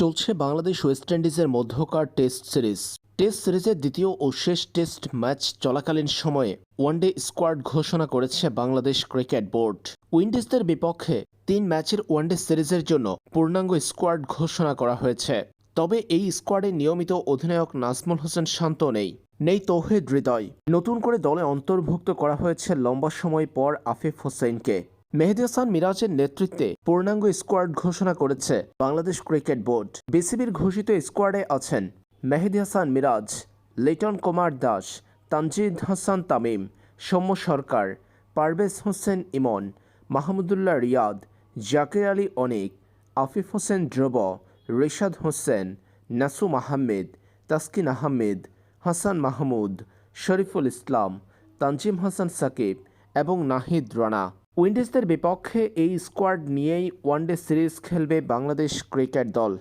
চলছে বাংলাদেশ ওয়েস্ট ইন্ডিজের মধ্যকার টেস্ট সিরিজ। টেস্ট সিরিজের দ্বিতীয় ও শেষ টেস্ট ম্যাচ চলাকালীন সময়ে ওয়ানডে স্কোয়াড ঘোষণা করেছে বাংলাদেশ ক্রিকেট বোর্ড। উইন্ডিজদের বিপক্ষে তিন ম্যাচের ওয়ানডে সিরিজের জন্য পূর্ণাঙ্গ স্কোয়াড ঘোষণা করা হয়েছে। তবে এই স্কোয়াডে নিয়মিত অধিনায়ক নাজমুল হোসেন শান্ত নেই। নেই তৌহিদ হৃদয়। নতুন করে দলে অন্তর্ভুক্ত করা হয়েছে লম্বা সময় পর আফিফ হোসেনকে। মেহেদি হাসান মিরাজের নেতৃত্বে পূর্ণাঙ্গ স্কোয়াড ঘোষণা করেছে বাংলাদেশ ক্রিকেট বোর্ড। বিসিবির ঘোষিত স্কোয়াডে আছেন মেহেদি হাসান মিরাজ, লিটন কুমার দাস, তানজিদ হাসান তামিম, সৌম্য সরকার, পারভেজ হোসেন ইমন, মাহমুদুল্লাহ রিয়াদ, জাকির আলী অনিক, আফিফ হোসেন ধ্রুব, রিশাদ হোসেন, নাসুম আহমেদ, তাসকিন আহমেদ, হাসান মাহমুদ, শরীফুল ইসলাম, তানজিম হাসান সাকিব এবং নাহিদ রানা। উইন্ডিজদের বিপক্ষে এই স্কোয়াড নিয়েই ওয়ানডে সিরিজ খেলবে বাংলাদেশ ক্রিকেট দল।